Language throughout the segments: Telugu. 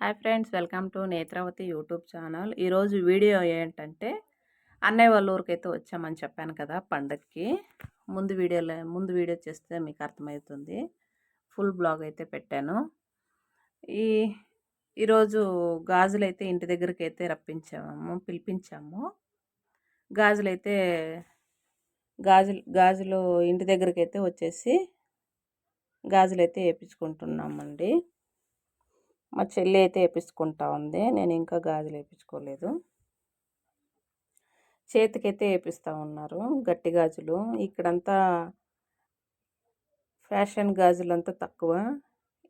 Hi friends welcome to Netravati YouTube channel. ఈరోజు వీడియో ఏంటంటే అన్నయ్య వాళ్ళ ఊరికైతే వచ్చామని చెప్పాను కదా పండగకి ముందు వీడియోలో ముందు వీడియో చేస్తే మీకు అర్థమవుతుంది. ఫుల్ బ్లాగ్ అయితే పెట్టాను. ఈ ఈరోజు గాజులు అయితే ఇంటి దగ్గరికి అయితే రప్పించాము పిలిపించాము. గాజులు అయితే గాజులు గాజులు ఇంటి దగ్గరికి అయితే వచ్చేసి గాజులు అయితే వేయించుకుంటున్నామండి మా చెల్లి అయితే వేపించుకుంటా ఉంది. నేను ఇంకా గాజులు వేయించుకోలేదు చేతికైతే వేపిస్తూ ఉన్నారు. గట్టి గాజులు. ఇక్కడంతా ఫ్యాషన్ గాజులు అంతా తక్కువ.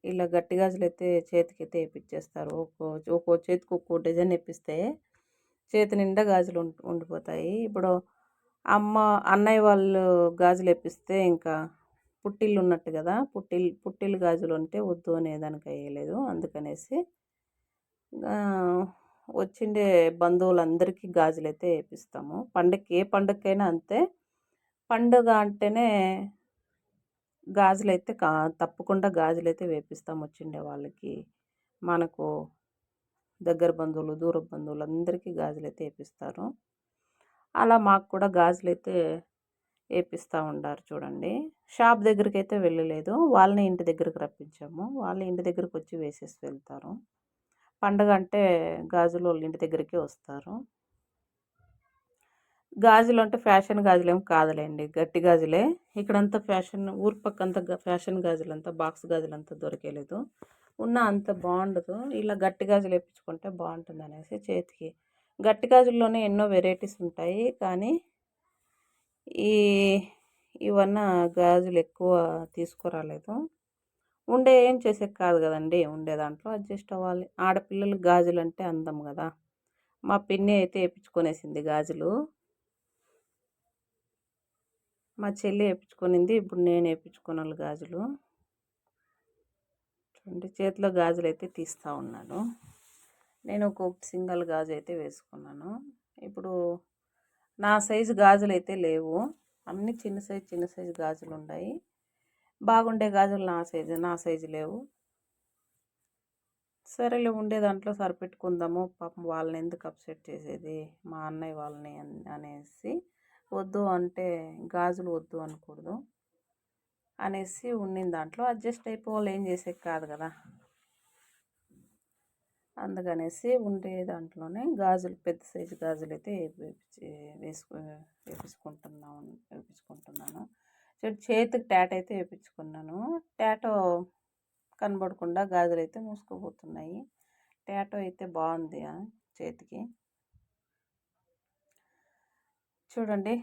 ఇలా గట్టి గాజులు అయితే చేతికైతే వేపించేస్తారు ఒక్కో ఒక్కో చేతికి ఒక్కో డిజైన్ వేపిస్తే చేతి నిండా గాజులు ఉండిపోతాయి. ఇప్పుడు అమ్మ అన్నయ్య వాళ్ళు గాజులు వేపిస్తే ఇంకా పుట్టిల్లు ఉన్నట్టు కదా పుట్టిల్ పుట్టిల్లు గాజులు ఉంటే వద్దు అనేదానికి అయ్యలేదు. అందుకనేసి వచ్చిండే బంధువులందరికీ గాజులు అయితే వేపిస్తాము. పండగకి ఏ పండగకైనా అంతే. పండుగ అంటేనే గాజులు అయితే కా తప్పకుండా గాజులు అయితే వేపిస్తాం వచ్చిండే వాళ్ళకి. మనకు దగ్గర బంధువులు దూర బంధువులు అందరికీ గాజులు అయితే వేపిస్తారు. అలా మాకు కూడా గాజులు అయితే వేపిస్తూ ఉండారు చూడండి. షాప్ దగ్గరికి అయితే వెళ్ళలేదు. వాళ్ళని ఇంటి దగ్గరికి రప్పించాము. వాళ్ళని ఇంటి దగ్గరికి వచ్చి వేసేసి వెళ్తారు. పండగ అంటే గాజులు వాళ్ళ ఇంటి దగ్గరికే వస్తారు. గాజులు అంటే ఫ్యాషన్ గాజులు ఏం కాదులేండి. గట్టి గాజులే. ఇక్కడంతా ఫ్యాషన్ ఊరు పక్కంతా ఫ్యాషన్ గాజులు అంతా బాక్స్ గాజులు అంతా దొరికేలేదు. ఉన్న అంత బాగుండదు. ఇలా గట్టి గాజులు వేయించుకుంటే బాగుంటుంది అనేసి చేతికి. గట్టి గాజుల్లోనే ఎన్నో వెరైటీస్ ఉంటాయి. కానీ ఈ ఇవన్న గాజులు ఎక్కువ తీసుకురాలేదు. ఉండే ఏం చేసే కాదు కదండి ఉండే దాంట్లో అడ్జస్ట్ అవ్వాలి. ఆడపిల్లలు గాజులు అంటే అందం కదా. మా పిన్ని అయితే వేయించుకొనేసింది గాజులు. మా చెల్లి వేయించుకునింది ఇప్పుడు నేను వేయించుకున్నాను గాజులు. చూడండి చేతిలో గాజులు అయితే తీస్తూ ఉన్నాను. నేను ఒక సింగల్ గాజు అయితే వేసుకున్నాను. ఇప్పుడు నా సైజు గాజులు అయితే లేవు. అన్ని చిన్న సైజు చిన్న సైజు గాజులు ఉన్నాయి బాగుండే గాజులు నా సైజు నా సైజు లేవు. సరేలే ఉండే దాంట్లో సరిపెట్టుకుందాము. పాపం వాళ్ళని ఎందుకు అప్సెట్ చేసేది? మా అన్నయ్య వాళ్ళని అనేసి వద్దు అంటే గాజులు వద్దు అనకూడదు. అనేసి ఉండిన దాంట్లో అడ్జస్ట్ అయిపోవాలి. ఏం చేసేది కాదు కదా. అందుకనేసి ఉండే దాంట్లోనే గాజులు పెద్ద సైజు గాజులు అయితే వేసుకు వేపించుకుంటున్నాను. వేపించుకుంటున్నాను చేతికి ట్యాట్ అయితే వేపించుకున్నాను. ట్యాటో కనబడకుండా గాజులు అయితే మూసుకుపోతున్నాయి. ట్యాటో అయితే బాగుంది చేతికి. చూడండి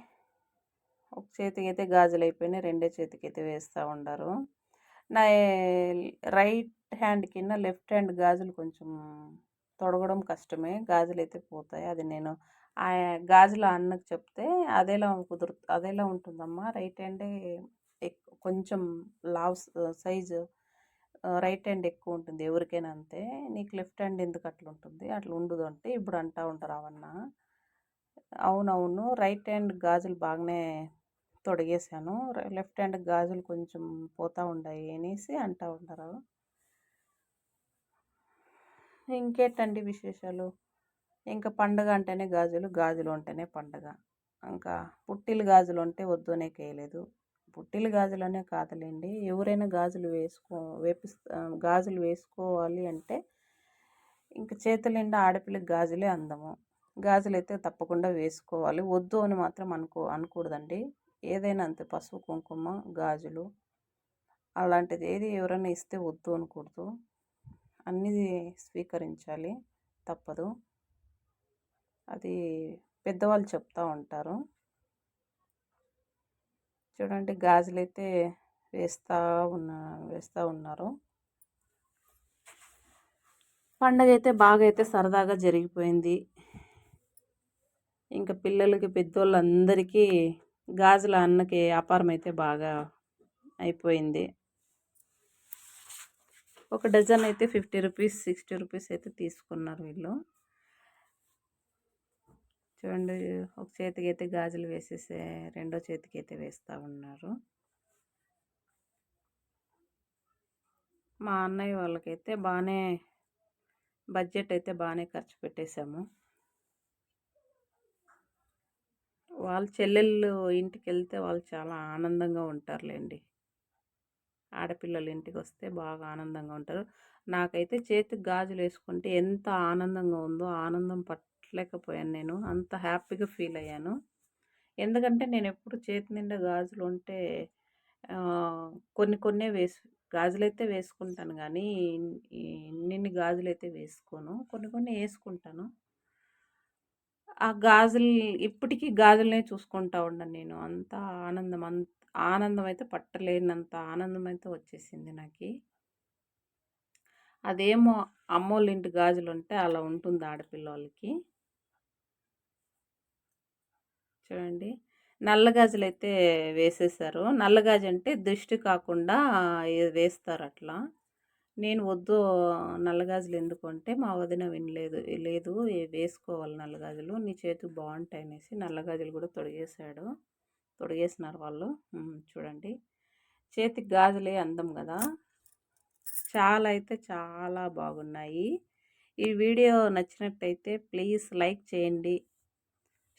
ఒక చేతికి అయితే గాజులు అయిపోయినాయి రెండో చేతికి అయితే వేస్తూ ఉండరు. నా రైట్ హ్యాండ్ కింద లెఫ్ట్ హ్యాండ్ గాజులు కొంచెం తొడగడం కష్టమే. గాజులు అయితే పోతాయి. అది నేను ఆ గాజుల అన్నకు చెప్తే అదేలా కుదురు అదేలా ఉంటుందమ్మా. రైట్ హ్యాండే కొంచెం లావ్ సైజు రైట్ హ్యాండ్ ఎక్కువ ఉంటుంది. ఎవరికైనా అంతే. నీకు లెఫ్ట్ హ్యాండ్ ఎందుకు అట్లా ఉంటుంది? అట్లా ఉండదు అంటే ఇప్పుడు అంటా ఉంటారు అవన్న. అవునవును. రైట్ హ్యాండ్ గాజులు బాగానే తొడిగేశాను. లెఫ్ట్ హ్యాండ్ గాజులు కొంచెం పోతూ ఉన్నాయి అనేసి అంటూ ఉంటారు. ఇంకేంటండి విశేషాలు? ఇంకా పండగ అంటేనే గాజులు గాజులు అంటేనే పండగ. ఇంకా పుట్టిలు గాజులు ఉంటే వద్దునే కేయలేదు. పుట్టిలు గాజులనే కాదులేండి. ఎవరైనా గాజులు వేసుకో వేపిస్తా గాజులు వేసుకోవాలి అంటే ఇంకా చేతుల నిండా ఆడపిల్లకి గాజులే అందము. గాజులు అయితే తప్పకుండా వేసుకోవాలి. వద్దు అని మాత్రం అనుకో అనకూడదండి. ఏదైనా అంతే పసుపు కుంకుమ గాజులు అలాంటిది ఏది ఎవరైనా ఇస్తే వద్దు అనకూడదు. అన్నీ స్వీకరించాలి. తప్పదు. అది పెద్దవాళ్ళు చెప్తూ ఉంటారు. చూడండి గాజులు అయితే వేస్తూ ఉన్నా వేస్తూ ఉన్నారు. పండగ అయితే బాగా అయితే సరదాగా జరిగిపోయింది. ఇంకా పిల్లలకి పెద్దోళ్ళందరికీ గాజుల అన్నకి వ్యాపారం అయితే బాగా అయిపోయింది. ఒక డజన్ అయితే ఫిఫ్టీ రూపీస్ సిక్స్టీ రూపీస్ అయితే తీసుకున్నారు వీళ్ళు. చూడండి ఒక చేతికి అయితే గాజులు వేసేసే రెండో చేతికి అయితే వేస్తూ ఉన్నారు. మా అన్నయ్య వాళ్ళకైతే బాగానే బడ్జెట్ అయితే బాగానే ఖర్చు పెట్టేశాము. వాళ్ళ చెల్లెళ్ళు ఇంటికి వెళ్తే వాళ్ళు చాలా ఆనందంగా ఉంటారులేండి. ఆడపిల్లలు ఇంటికి వస్తే బాగా ఆనందంగా ఉంటారు. నాకైతే చేతికి గాజులు వేసుకుంటే ఎంత ఆనందంగా ఉందో ఆనందం పట్టలేకపోయాను నేను. అంత హ్యాపీగా ఫీల్ అయ్యాను. ఎందుకంటే నేను ఎప్పుడు చేతి నిండా గాజులు ఉంటే కొన్ని కొన్నే వేసు గాజులైతే వేసుకుంటాను కానీ ఇన్ని గాజులు అయితే వేసుకోను. కొన్ని కొన్ని వేసుకుంటాను. ఆ గాజులు ఇప్పటికీ గాజులనే చూసుకుంటా ఉన్నాను నేను. అంత ఆనందం అంత ఆనందం అయితే పట్టలేనంత ఆనందం అయితే వచ్చేసింది నాకు. అదేమో అమ్మోళ్ళ ఇంటి గాజులు ఉంటే అలా ఉంటుంది ఆడపిల్లలకి చూడండి. నల్ల గాజులు అయితే వేసేసారు. నల్ల గాజు అంటే దృష్టి కాకుండా వేస్తారు అట్లా నేను వద్దు నల్ల గాజులు ఎందుకు అంటే మా వదిన వినలేదు. లేదు వేసుకోవాలి నల్ల గాజులు. నీ చేతికి బాగుంటాయి అనేసి నల్ల గాజులు కూడా తొడిగేశాడు. తొడిగేసినారు వాళ్ళు. చూడండి. చేతికి గాజులే అందం కదా. చాలా అయితే చాలా బాగున్నాయి. ఈ వీడియో నచ్చినట్టయితే ప్లీజ్ లైక్ చేయండి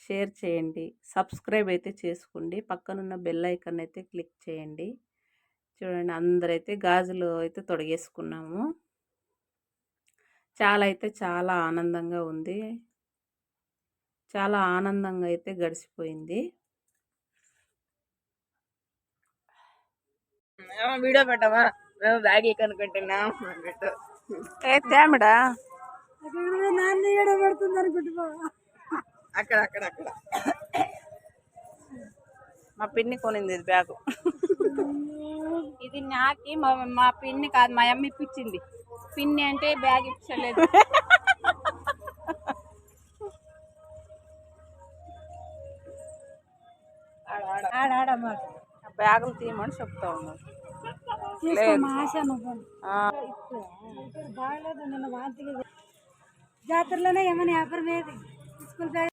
షేర్ చేయండి సబ్స్క్రైబ్ అయితే చేసుకోండి. పక్కనున్న బెల్ ఐకాన్ అయితే క్లిక్ చేయండి. చూడండి అందరైతే గాజులు అయితే తొడిగేసుకున్నాము. చాలా అయితే చాలా ఆనందంగా ఉంది. చాలా ఆనందంగా అయితే గడిచిపోయింది. వీడియో పెట్టవా మేము బ్యాగ్ ఏ తేమిడా నాన్న ఈడ పెడుతుంది అనుకుంటున్నా అక్కడ అక్కడ అక్కడ మా పిన్ని కొనింది ఇది బ్యాగు ఇది నాకి మా మా పిన్ని కాదు మా అమ్మ ఇప్పించింది పిన్ని అంటే బ్యాగ్ ఇచ్చలేదు ఆడాడమ్మా బ్యాగులు తీయమని చెప్తా ఆ, బాగలేదు నిన్న జాతరలోనే ఏమైనా వ్యాపారం ఏది? School bag